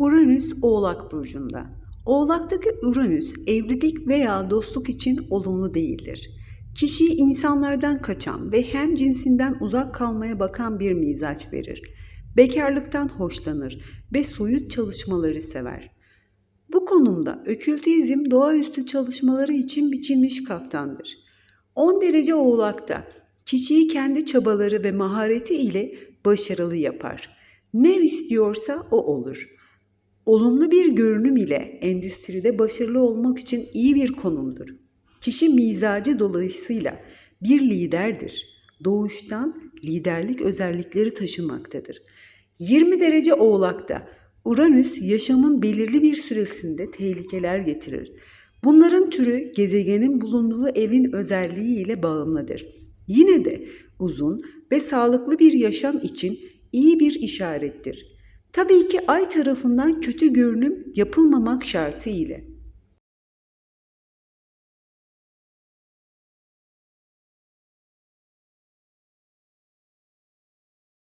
Uranüs Oğlak Burcu'nda. Oğlaktaki Uranüs evlilik veya dostluk için olumlu değildir. Kişiyi insanlardan kaçan ve hem cinsinden uzak kalmaya bakan bir mizaç verir. Bekarlıktan hoşlanır ve soyut çalışmaları sever. Bu konumda okültizm doğaüstü çalışmaları için biçilmiş kaftandır. 10 derece oğlakta kişiyi kendi çabaları ve mahareti ile başarılı yapar. Ne istiyorsa o olur. Olumlu bir görünüm ile endüstride başarılı olmak için iyi bir konumdur. Kişi mizacı dolayısıyla bir liderdir. Doğuştan liderlik özellikleri taşımaktadır. 20 derece oğlakta Uranüs yaşamın belirli bir süresinde tehlikeler getirir. Bunların türü gezegenin bulunduğu evin özelliği ile bağımlıdır. Yine de uzun ve sağlıklı bir yaşam için iyi bir işarettir. Tabii ki ay tarafından kötü görünüm yapılmamak şartı ile.